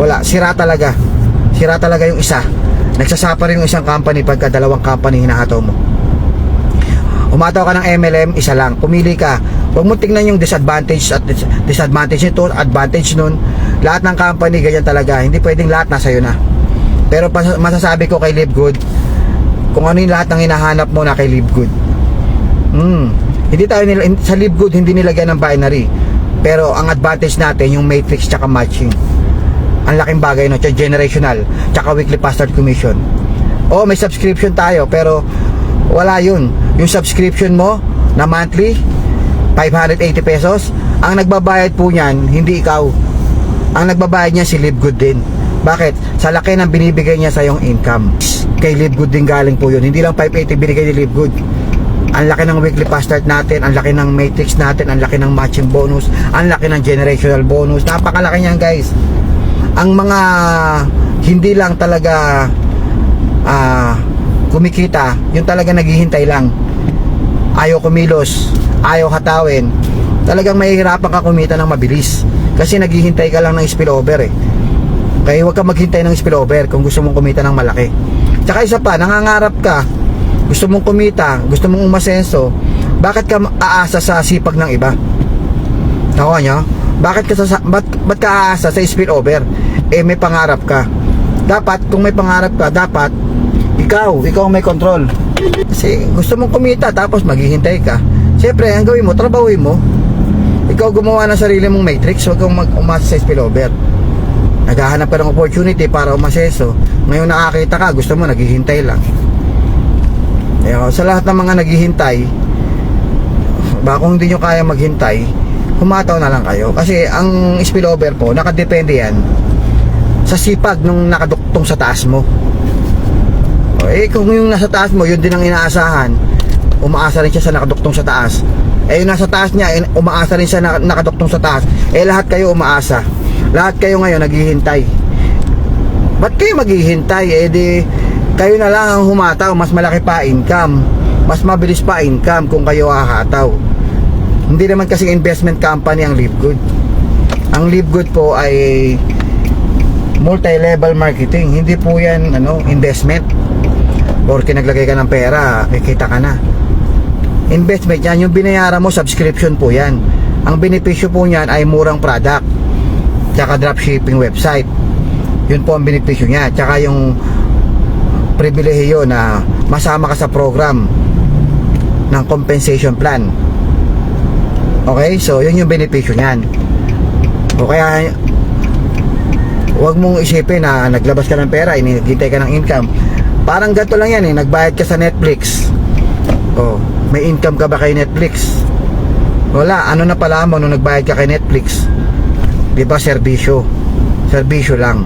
Wala, sira talaga. Sira talaga yung isa. Nagsasapa rin yung isang company pagka dalawang company hinahataw mo. Umataw ka ng MLM, isa lang. Pumili ka. Huwag mo tingnan yung disadvantage at dis- disadvantage nito, advantage nun. Lahat ng company, ganyan talaga. Hindi pwedeng lahat nasa na. Pero masasabi ko kay Live Good, kung ano yung lahat ng hinahanap mo na kay Live Good. Hmm. Hindi tayo nila, sa Live Good, hindi nilagyan ng binary. Pero ang advantage natin, yung matrix tsaka matching. Ang laking bagay no, tsaka generational, tsaka weekly password commission. Oo, may subscription tayo, pero wala yun. Yung subscription mo na monthly, 580 pesos, ang nagbabayad po niyan, hindi ikaw. Ang nagbabayad niya si Live Good din. Bakit? Sa laki ng binibigay niya sa yung income. Kay Live Good din galing po yun. Hindi lang 580 binigay ni Live Good. Ang laki ng weekly pass start natin, ang laki ng matrix natin, ang laki ng matching bonus, ang laki ng generational bonus. Napakalaki niyan guys. Ang mga hindi lang talaga ah kumikita, yung talaga naghihintay lang. Ayaw kumilos, ayaw hatawin. Talagang mahihirapan ka kumita ng mabilis. Kasi naghihintay ka lang ng spillover eh. Kaya huwag ka maghintay ng spillover kung gusto mong kumita ng malaki. Tsaka isa pa, nangangarap ka, gusto mong kumita, gusto mong umasenso, bakit ka aasa sa sipag ng iba? Nakuha nyo? Bakit ka sa, ba't, ba't ka aasa sa spillover? Eh may pangarap ka. Dapat, kung may pangarap ka, dapat ikaw, ikaw may control. Kasi gusto mong kumita tapos maghihintay ka. Siyempre, ang gawin mo, trabahuin mo. Ikaw gumawa ng sarili mong matrix, huwag kang umasa sa spillover. Naghahanap ka ng opportunity para umaseso. Ngayon nakakita ka, gusto mo, naghihintay lang. Ayun, sa lahat ng mga naghihintay, baka kung hindi nyo kaya maghintay, humataw na lang kayo. Kasi ang spillover po, nakadepende yan sa sipag nung nakaduktong sa taas mo. O, eh, kung yung nasa taas mo, yun din ang inaasahan, umaasa rin siya sa nakaduktong sa taas. Eh, yung nasa taas niya, eh, umaasa rin siya na nakaduktong sa taas. Eh, lahat kayo umaasa. Lahat kayo ngayon naghihintay. Ba't kayo maghihintay? Eh, di, kayo na lang ang humataw, mas malaki pa income. Mas mabilis pa income kung kayo hahataw. Hindi naman kasi investment company ang Live Good. Ang Live Good po ay multi-level marketing. Hindi po yan ano, investment. Porque naglagay ka ng pera, kikita ka na. Investment yan, yung binayaran mo, subscription po yan. Ang benepisyo po niyan ay murang product. Tsaka dropshipping website. Yun po ang benepisyo niya. Tsaka yung pribilehiyo na masama ka sa program ng compensation plan. Okay? So, yun yung benepisyo niyan. O kaya, huwag mong isipin na naglabas ka ng pera, inigintay ka ng income. Parang ganito lang yan eh, nagbayad ka sa Netflix. Oh, may income ka ba kay Netflix? Wala, ano na pala mo nung nagbayad ka kay Netflix? 'Di ba serbisyo? Serbisyo lang.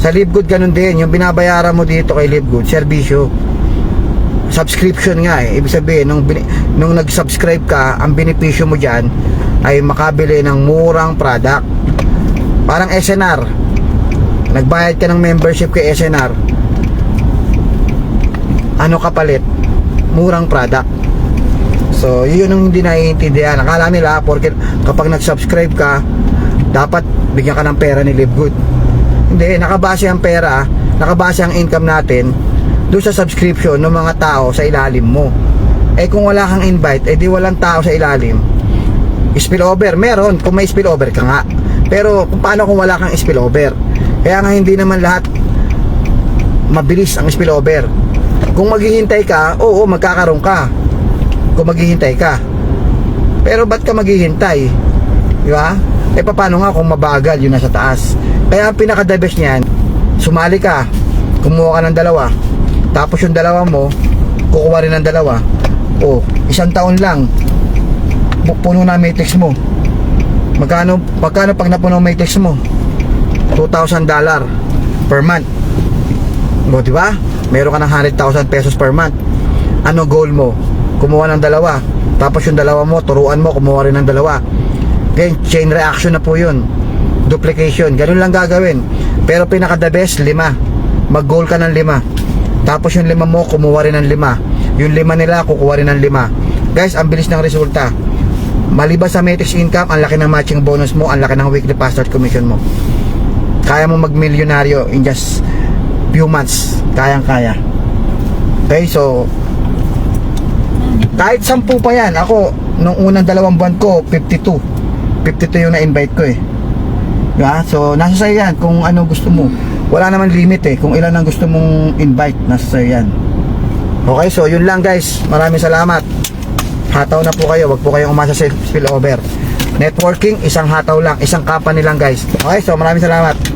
Sa Livegood ganun din, yung binabayaran mo dito kay Livegood, serbisyo. Subscription nga eh. Ibig sabihin, nung, nung nag-subscribe ka, ang benepisyo mo dyan ay makabili ng murang product. Parang SNR. Nagbayad ka ng membership kay SNR. Ano kapalit? Murang product. So, yun ang hindi naiintindihan. Akala nila, porque kapag nag-subscribe ka, dapat bigyan ka ng pera ni Livegood. Hindi, nakabase ang pera, nakabase ang income natin doon sa subscription ng mga tao sa ilalim mo. Eh kung wala kang invite, eh di walang tao sa ilalim. Spillover, meron kung may spillover ka nga. Pero kung paano kung wala kang spillover? Kaya nga hindi naman lahat mabilis ang spillover. Kung maghihintay ka, oo, magkakaroon ka. Kung maghihintay ka. Pero ba't ka maghihintay? Di ba? Eh paano nga kung mabagal yun nasa taas? Kaya ang pinaka-the best niyan, sumali ka, kumuha ka ng dalawa, tapos yung dalawa mo, kukuha rin ng dalawa. O, isang taon lang, puno na matrix mo. Magkano, magkano pag napuno matrix mo? $2,000 dollar per month. O, di ba? Meron ka ng 100,000 pesos per month. Ano goal mo? Kumuha ng dalawa. Tapos yung dalawa mo, turuan mo, kumuha rin ng dalawa. Then, chain reaction na po yun. Duplication. Ganun lang gagawin. Pero pinaka the best, lima. Mag-goal ka ng lima. Tapos yung lima mo, kumuha rin ng lima. Yung lima nila, kukuha rin ng lima. Guys, ang bilis ng resulta. Maliban sa matrix income, ang laki ng matching bonus mo, ang laki ng weekly password commission mo. Kaya mo magmilyonaryo in just few months. Kayang-kaya. Okay, so kahit sampu pa yan, ako, nung unang dalawang buwan ko, 52. 52 yung na-invite ko eh. Yeah, so nasa sa'yo yan kung ano gusto mo. Wala naman limit eh, kung ilan ang gusto mong invite, nasa sa'yo yan. Okay, so yun lang guys. Maraming salamat. Hataw na po kayo, wag po kayong umasa sa spillover. Networking, isang hataw lang, isang company lang guys. Okay, so maraming salamat.